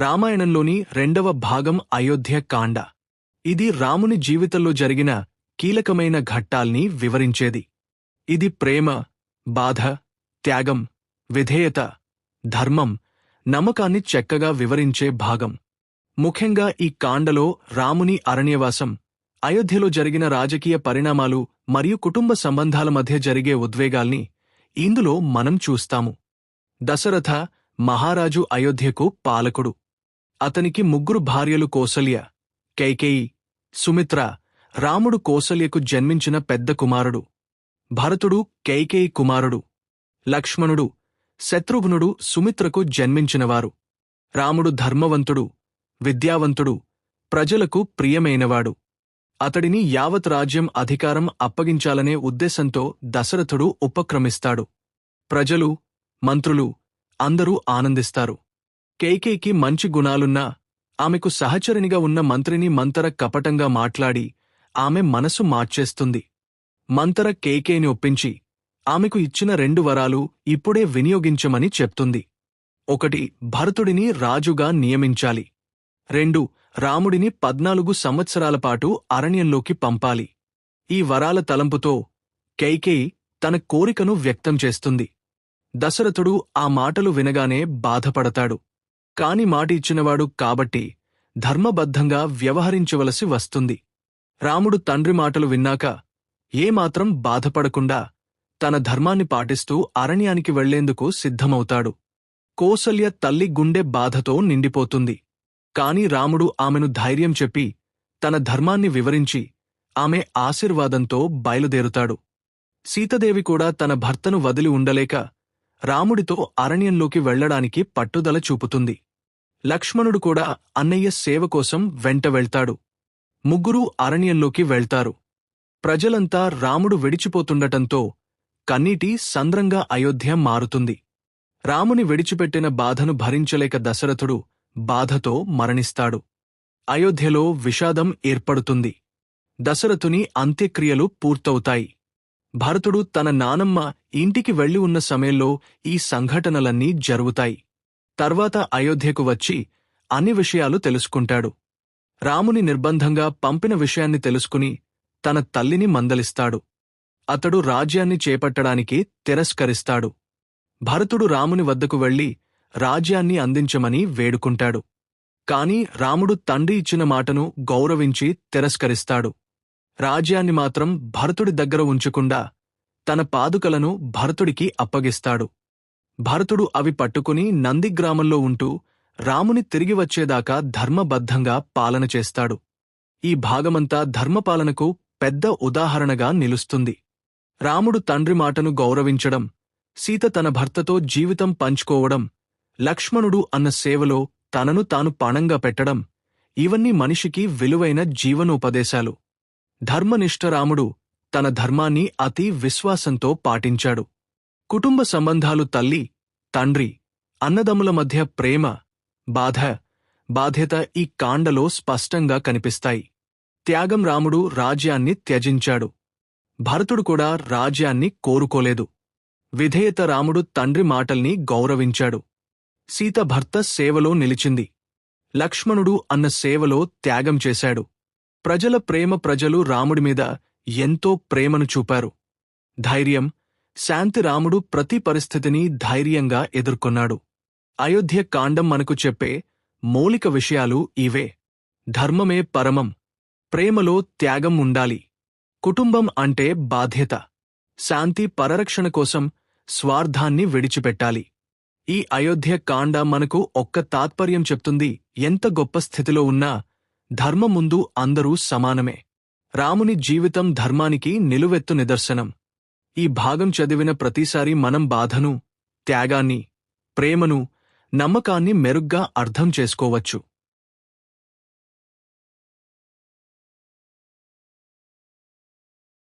రామాయణంలోని రెండవ భాగం అయోధ్య కాండ. ఇది రాముని జీవితంలో జరిగిన కీలకమైన ఘట్టాల్ని వివరించేది. ఇది ప్రేమ బాధ త్యాగం విధేయత ధర్మం నమ్మకాన్ని చక్కగా వివరించే భాగం. ముఖ్యంగా ఈ కాండలో రాముని అరణ్యవాసం అయోధ్యలో జరిగిన రాజకీయ పరిణామాలు మరియు కుటుంబ సంబంధాల మధ్య జరిగే ఉద్వేగాల్ని ఇందులో మనం చూస్తాము. దశరథ మహారాజు అయోధ్యకు పాలకుడు. అతనికి ముగ్గురు భార్యలు కోసల్య కైకేయి సుమిత్ర రాముడు కోసల్యకు జన్మించిన పెద్ద కుమారుడు. భరతుడు కైకేయి కుమారుడు. లక్ష్మణుడు శత్రుఘ్నుడు సుమిత్రకు జన్మించినవారు. రాముడు ధర్మవంతుడు విద్యావంతుడు ప్రజలకు ప్రియమైనవాడు. అతడిని యావత్ రాజ్యం అధికారం అప్పగించాలనే ఉద్దేశంతో దశరథుడు ఉపక్రమిస్తాడు. ప్రజలు మంత్రులు అందరూ ఆనందిస్తారు. కేకేకి మంచి గుణాలున్నా ఆమెకు సహచరినిగా ఉన్న మంత్రిని మంతర కపటంగా మాట్లాడి ఆమె మనసు మార్చేస్తుంది. మంతర కేకేని ఒప్పించి ఆమెకు ఇచ్చిన రెండు వరాలు ఇప్పుడే వినియోగించమని చెప్తుంది. ఒకటి భరతుడిని రాజుగా నియమించాలి. రెండు రాముడిని పద్నాలుగు సంవత్సరాల పాటు అరణ్యంలోకి పంపాలి. ఈ వరాల తలంపుతో కైకేయి తన కోరికను వ్యక్తం చేస్తుంది. దశరథుడు ఆ మాటలు వినగానే బాధపడతాడు. కాని మాటిచ్చినవాడు కాబట్టి ధర్మబద్ధంగా వ్యవహరించవలసి వస్తుంది. రాముడు తండ్రి మాటలు విన్నాక ఏమాత్రం బాధపడకుండా తన ధర్మాన్ని పాటిస్తూ అరణ్యానికి వెళ్ళేందుకు సిద్ధమవుతాడు. కోసల్య తల్లి గుండె బాధతో నిండిపోతుంది. కాని రాముడు ఆమెను ధైర్యం చెప్పి తన ధర్మాన్ని వివరించి ఆమె ఆశీర్వాదంతో బయలుదేరుతాడు. సీతదేవి కూడా తన భర్తను వదిలి ఉండలేక రాముడితో అరణ్యంలోకి వెళ్ళడానికి పట్టుదల చూపుతుంది. లక్ష్మణుడు కూడా అన్నయ్య సేవ కోసం వెంట వెళ్తాడు. ముగ్గురూ అరణ్యంలోకి వెళ్తారు. ప్రజలంతా రాముడు విడిచిపోతుండటంతో కన్నీటి సంద్రంగా అయోధ్య మారుతుంది. రాముని విడిచిపెట్టిన బాధను భరించలేక దశరథుడు బాధతో మరణిస్తాడు. అయోధ్యలో విషాదం ఏర్పడుతుంది. దశరథుని అంత్యక్రియలు పూర్తవుతాయి. భరతుడు తన నానమ్మ ఇంటికి వెళ్ళి ఉన్న సమయంలో ఈ సంఘటనలన్నీ జరుగుతాయి. తర్వాత అయోధ్యకు వచ్చి అన్ని విషయాలు తెలుసుకుంటాడు. రాముని నిర్బంధంగా పంపిన విషయాన్ని తెలుసుకుని తన తల్లిని మందలిస్తాడు. అతడు రాజ్యాన్ని చేపట్టడానికి తిరస్కరిస్తాడు. భరతుడు రాముని వద్దకు వెళ్ళి రాజ్యాన్ని అందించమని వేడుకుంటాడు. కాని రాముడు తండ్రి ఇచ్చిన మాటను గౌరవించి తిరస్కరిస్తాడు. రాజ్యాన్ని మాత్రం భరతుడి దగ్గర ఉంచకుండా తన పాదుకలను భరతుడికి అప్పగిస్తాడు. భరతుడు అవి పట్టుకుని నందిగ్రామంలో ఉంటూ రాముని తిరిగి వచ్చేదాకా ధర్మబద్ధంగా పాలన చేస్తాడు. ఈ భాగమంతా ధర్మపాలనకు పెద్ద ఉదాహరణగా నిలుస్తుంది. రాముడు తండ్రి మాటను గౌరవించడం సీత తన భర్తతో జీవితం పంచుకోవడం లక్ష్మణుడు అన్న సేవలో తనను తాను పణంగా పెట్టడం ఇవన్నీ మనిషికి విలువైన జీవనోపదేశాలు. ధర్మనిష్ఠ రాముడు తన ధర్మాన్ని అతి విశ్వాసంతో పాటించాడు. కుటుంబ సంబంధాలు తల్లి తండ్రి అన్నదమ్ముల మధ్య ప్రేమ బాధ బాధ్యత ఈ కాండలో స్పష్టంగా కనిపిస్తాయి. త్యాగం రాముడు రాజ్యాన్ని త్యజించాడు. భరతుడు కూడా రాజ్యాన్ని కోరుకోలేదు. విధేయత రాముడు తండ్రి మాటల్ని గౌరవించాడు. సీత భర్త సేవలో నిలిచింది. లక్ష్మణుడు అన్న సేవలో త్యాగం చేశాడు. ప్రజల ప్రేమ ప్రజలు రాముడి మీద ఎంతో ప్రేమను చూపారు. ధైర్యం శాంతి రాముడు ప్రతి పరిస్థితిని ధైర్యంగా ఎదుర్కొన్నాడు. అయోధ్య కాండం మనకు చెప్పే మౌలిక విషయాలు ఇవే. ధర్మమే పరమం ప్రేమలో త్యాగం ఉండాలి. కుటుంబం అంటే బాధ్యత. శాంతి పరరక్షణ కోసం స్వార్థాన్ని విడిచిపెట్టాలి. ఈ అయోధ్య కాండ మనకు ఒక్క తాత్పర్యం చెప్తుంది ఎంత గొప్ప స్థితిలో ఉన్నా ధర్మం ముందు అందరూ సమానమే. రాముని జీవితం ధర్మానికి నిలువెత్తు నిదర్శనం. ఈ భాగం చదివిన ప్రతిసారి మనం బాధను త్యాగాన్ని ప్రేమను నమ్మకాన్ని మెరుగ్గా అర్థం చేసుకోవచ్చు.